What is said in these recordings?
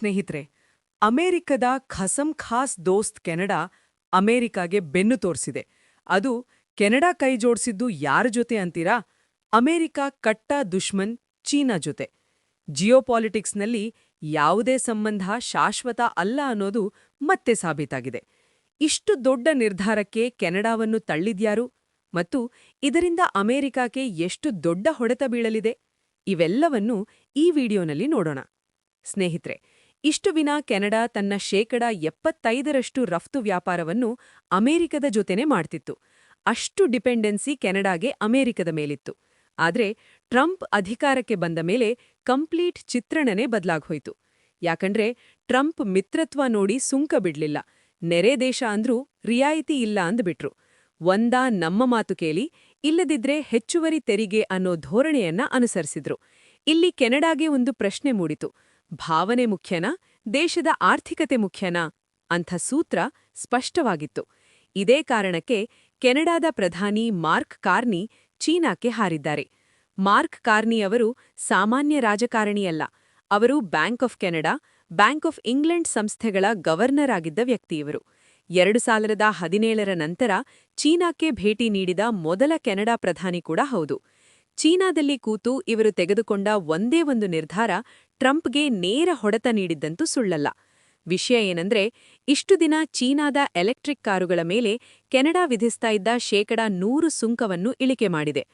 ಸ್ನೇಹಿತರೆ, ಅಮೆರಿಕದ ಖಸಂ ಖಾಸ್ ದೋಸ್ತ್ ಕೆನಡಾ ಅಮೆರಿಕಾಗೆ ಬೆನ್ನು ತೋರಿಸಿದೆ. ಅದು ಕೆನಡಾ ಕೈ ಜೋಡಿಸಿದ್ದು ಯಾರ ಜೊತೆ ಅಂತೀರಾ? ಅಮೆರಿಕ ಕಟ್ಟ ದುಶ್ಮನ್ ಚೀನಾ ಜೊತೆ. ಜಿಯೋಪಾಲಿಟಿಕ್ಸ್ನಲ್ಲಿ ಯಾವುದೇ ಸಂಬಂಧ ಶಾಶ್ವತ ಅಲ್ಲ ಅನ್ನೋದು ಮತ್ತೆ ಸಾಬೀತಾಗಿದೆ. ಇಷ್ಟು ದೊಡ್ಡ ನಿರ್ಧಾರಕ್ಕೆ ಕೆನಡಾವನ್ನು ತಳ್ಳಿದ್ಯಾರು? ಮತ್ತು ಇದರಿಂದ ಅಮೆರಿಕಕ್ಕೆ ಎಷ್ಟು ದೊಡ್ಡ ಹೊಡೆತ ಬೀಳಲಿದೆ? ಇವೆಲ್ಲವನ್ನೂ ಈ ವಿಡಿಯೋನಲ್ಲಿ ನೋಡೋಣ. ಸ್ನೇಹಿತರೆ ಇಷ್ಟು ವಿನ ಕೆನಡಾ ತನ್ನ ಶೇಕಡ ಎಪ್ಪತ್ತೈದರಷ್ಟು ರಫ್ತು ವ್ಯಾಪಾರವನ್ನು ಅಮೆರಿಕದ ಜೊತೆನೆ ಮಾಡ್ತಿತ್ತು. ಅಷ್ಟು ಡಿಪೆಂಡೆನ್ಸಿ ಕೆನಡಾಗೆ ಅಮೆರಿಕದ ಮೇಲಿತ್ತು. ಆದ್ರೆ ಟ್ರಂಪ್ ಅಧಿಕಾರಕ್ಕೆ ಬಂದ ಮೇಲೆ ಕಂಪ್ಲೀಟ್ ಚಿತ್ರಣನೇ ಬದಲಾಗ್ಹೋಯ್ತು. ಯಾಕಂದ್ರೆ ಟ್ರಂಪ್ ಮಿತ್ರತ್ವ ನೋಡಿ ಸುಂಕ ಬಿಡ್ಲಿಲ್ಲ. ನೆರೆ ದೇಶ ಅಂದ್ರೂ ರಿಯಾಯಿತಿ ಇಲ್ಲ ಅಂದ್ಬಿಟ್ರು. ಒಂದಾ ನಮ್ಮ ಮಾತು ಕೇಳಿ, ಇಲ್ಲದಿದ್ರೆ ಹೆಚ್ಚುವರಿ ತೆರಿಗೆ ಅನ್ನೋ ಧೋರಣೆಯನ್ನ ಅನುಸರಿಸಿದ್ರು. ಇಲ್ಲಿ ಕೆನಡಾಗೆ ಒಂದು ಪ್ರಶ್ನೆ ಮೂಡಿತು. ಭಾವನೆ ಮುಖ್ಯನಾ, ದೇಶದ ಆರ್ಥಿಕತೆ ಮುಖ್ಯನಾ ಅಂಥ ಸೂತ್ರ ಸ್ಪಷ್ಟವಾಗಿತ್ತು. ಇದೇ ಕಾರಣಕ್ಕೆ ಕೆನಡಾದ ಪ್ರಧಾನಿ ಮಾರ್ಕ್ ಕಾರ್ನಿ ಚೀನಾಕ್ಕೆ ಹಾರಿದ್ದಾರೆ. ಮಾರ್ಕ್ ಕಾರ್ನಿ ಅವರು ಸಾಮಾನ್ಯ ರಾಜಕಾರಣಿಯಲ್ಲ. ಅವರು bank of Canada, bank of England ಸಂಸ್ಥೆಗಳ ಗವರ್ನರ್ ಆಗಿದ್ದ ವ್ಯಕ್ತಿಯವರು. ಎರಡು ಸಾವಿರದ ಹದಿನೇಳರ ನಂತರ ಚೀನಾಕ್ಕೆ ಭೇಟಿ ನೀಡಿದ ಮೊದಲ ಕೆನಡಾ ಪ್ರಧಾನಿ ಕೂಡ ಹೌದು. ಚೀನಾದಲ್ಲಿ ಕೂತು ಇವರು ತೆಗೆದುಕೊಂಡ ಒಂದೇ ಒಂದು ನಿರ್ಧಾರ ಟ್ರಂಪ್ಗೆ ನೇರ ಹೊಡೆತ ನೀಡಿದ್ದಂತೂ ಸುಳ್ಳಲ್ಲ. ವಿಷಯ ಏನಂದ್ರೆ, ಇಷ್ಟು ದಿನ ಚೀನಾದ ಎಲೆಕ್ಟ್ರಿಕ್ ಕಾರುಗಳ ಮೇಲೆ ಕೆನಡಾ ವಿಧಿಸ್ತಾ ಇದ್ದ ಶೇಕಡ ನೂರು ಸುಂಕವನ್ನು ಇಳಿಕೆ ಮಾಡಿದೆ.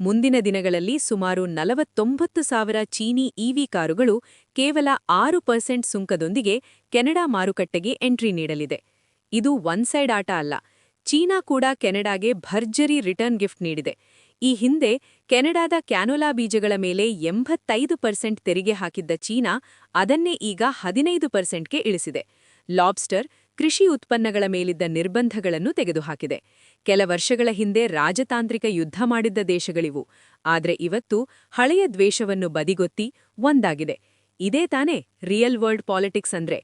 ಮುಂದಿನ ದಿನಗಳಲ್ಲಿ ಸುಮಾರು ನಲವತ್ತೊಂಬತ್ತು ಸಾವಿರ ಚೀನಿ ಇವಿ ಕಾರುಗಳು ಕೇವಲ ಆರು ಪರ್ಸೆಂಟ್ ಸುಂಕದೊಂದಿಗೆ ಕೆನಡಾ ಮಾರುಕಟ್ಟೆಗೆ ಎಂಟ್ರಿ ನೀಡಲಿದೆ. ಇದು ಒನ್ ಸೈಡ್ ಆಟ ಅಲ್ಲ. ಚೀನಾ ಕೂಡ ಕೆನಡಾಗೆ ಭರ್ಜರಿ ರಿಟರ್ನ್ ಗಿಫ್ಟ್ ನೀಡಿದೆ. ಈ ಹಿಂದೆ ಕೆನಡಾದ ಕ್ಯಾನೋಲಾ ಬೀಜಗಳ ಮೇಲೆ ಎಂಬತ್ತೈದು ಪರ್ಸೆಂಟ್ ತೆರಿಗೆ ಹಾಕಿದ್ದ ಚೀನಾ ಅದನ್ನೇ ಈಗ ಹದಿನೈದು ಪರ್ಸೆಂಟ್ಗೆ ಇಳಿಸಿದೆ. ಲಾಬ್ಸ್ಟರ್ ಕೃಷಿ ಉತ್ಪನ್ನಗಳ ಮೇಲಿದ್ದ ನಿರ್ಬಂಧಗಳನ್ನು ತೆಗೆದುಹಾಕಿದೆ. ಕೆಲ ವರ್ಷಗಳ ಹಿಂದೆ ರಾಜತಾಂತ್ರಿಕ ಯುದ್ಧ ಮಾಡಿದ್ದ ದೇಶಗಳಿವು, ಆದರೆ ಇವತ್ತು ಹಳೆಯ ದ್ವೇಷವನ್ನು ಬದಿಗೊತ್ತಿ ಒಂದಾಗಿದೆ. ಇದೇ ತಾನೇ ರಿಯಲ್ ವರ್ಲ್ಡ್ ಪಾಲಿಟಿಕ್ಸ್ ಅಂದ್ರೆ.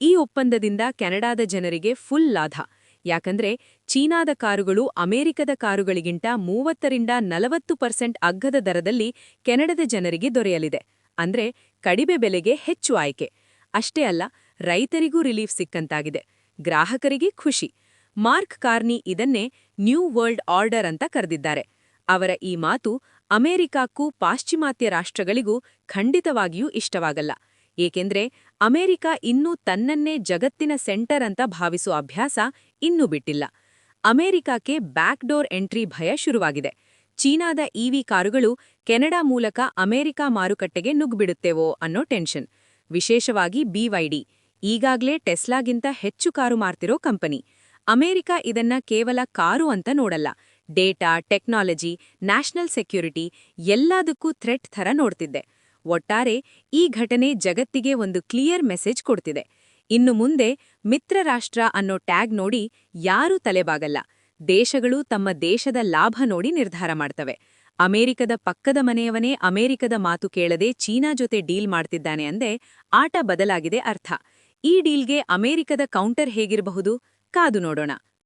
ಈ ಒಪ್ಪಂದದಿಂದ ಕೆನಡಾದ ಜನರಿಗೆ ಫುಲ್ ಲಾಧ. ಯಾಕಂದ್ರೆ ಚೀನಾದ ಕಾರುಗಳು ಅಮೆರಿಕದ ಕಾರುಗಳಿಗಿಂತ ಮೂವತ್ತರಿಂದ ನಲವತ್ತು ಪರ್ಸೆಂಟ್ ಅಗ್ಗದ ದರದಲ್ಲಿ ಕೆನಡದ ಜನರಿಗೆ ದೊರೆಯಲಿದೆ. ಅಂದ್ರೆ ಕಡಿಮೆ ಬೆಲೆಗೆ ಹೆಚ್ಚು ಆಯ್ಕೆ. ಅಷ್ಟೇ ಅಲ್ಲ, ರೈತರಿಗೂ ರಿಲೀಫ್ ಸಿಕ್ಕಂತಾಗಿದೆ. ಗ್ರಾಹಕರಿಗೆ ಖುಷಿ. ಮಾರ್ಕ್ ಕಾರ್ನಿ ಇದನ್ನೇ ನ್ಯೂ ವರ್ಲ್ಡ್ ಆರ್ಡರ್ ಅಂತ ಕರೆದಿದ್ದಾರೆ. ಅವರ ಈ ಮಾತು ಅಮೆರಿಕಕ್ಕೂ ಪಾಶ್ಚಿಮಾತ್ಯ ರಾಷ್ಟ್ರಗಳಿಗೂ ಖಂಡಿತವಾಗಿಯೂ ಇಷ್ಟವಾಗಲ್ಲ. ಏಕೆಂದ್ರೆ ಅಮೆರಿಕ ಇನ್ನೂ ತನ್ನನ್ನೇ ಜಗತ್ತಿನ ಸೆಂಟರ್ ಅಂತ ಭಾವಿಸುವ ಅಭ್ಯಾಸ ಇನ್ನೂ ಬಿಟ್ಟಿಲ್ಲ. ಅಮೆರಿಕಕ್ಕೆ ಬ್ಯಾಕ್ಡೋರ್ ಎಂಟ್ರಿ ಭಯ ಶುರುವಾಗಿದೆ. ಚೀನಾದ ಇವಿ ಕಾರುಗಳು ಕೆನಡಾ ಮೂಲಕ ಅಮೆರಿಕ ಮಾರುಕಟ್ಟೆಗೆ ನುಗ್ಬಿಡುತ್ತೇವೋ ಅನ್ನೋ ಟೆನ್ಷನ್. ವಿಶೇಷವಾಗಿ ಬಿವೈಡಿ ಈಗಾಗ್ಲೇ ಟೆಸ್ಲಾಗಿಂತ ಹೆಚ್ಚು ಕಾರು ಮಾರ್ತಿರೋ ಕಂಪನಿ. ಅಮೆರಿಕ ಇದನ್ನ ಕೇವಲ ಕಾರು ಅಂತ ನೋಡಲ್ಲ. ಡೇಟಾ, ಟೆಕ್ನಾಲಜಿ, ನ್ಯಾಷನಲ್ ಸೆಕ್ಯೂರಿಟಿ ಎಲ್ಲದಕ್ಕೂ ಥ್ರೆಟ್ ಥರ ನೋಡ್ತಿದ್ದೆ. ಒಟ್ಟಾರೆ ಈ ಘಟನೆ ಜಗತ್ತಿಗೆ ಒಂದು ಕ್ಲಿಯರ್ ಮೆಸೇಜ್ ಕೊಡ್ತಿದೆ. ಇನ್ನು ಮುಂದೆ ಮಿತ್ರ ರಾಷ್ಟ್ರ ಅನ್ನೋ ಟ್ಯಾಗ್ ನೋಡಿ ಯಾರೂ ತಲೆಬಾಗಲ್ಲ. ದೇಶಗಳು ತಮ್ಮ ದೇಶದ ಲಾಭ ನೋಡಿ ನಿರ್ಧಾರ ಮಾಡ್ತವೆ. ಅಮೆರಿಕದ ಪಕ್ಕದ ಮನೆಯವನೇ ಅಮೆರಿಕದ ಮಾತು ಕೇಳದೆ ಚೀನಾ ಜೊತೆ ಡೀಲ್ ಮಾಡ್ತಿದ್ದಾನೆ ಅಂದೆ ಆಟ ಬದಲಾಗಿದೆ ಅರ್ಥ. ಈ ಡೀಲ್ಗೆ ಅಮೆರಿಕದ ಕೌಂಟರ್ ಹೇಗಿರಬಹುದು? ಕಾದು ನೋಡೋಣ.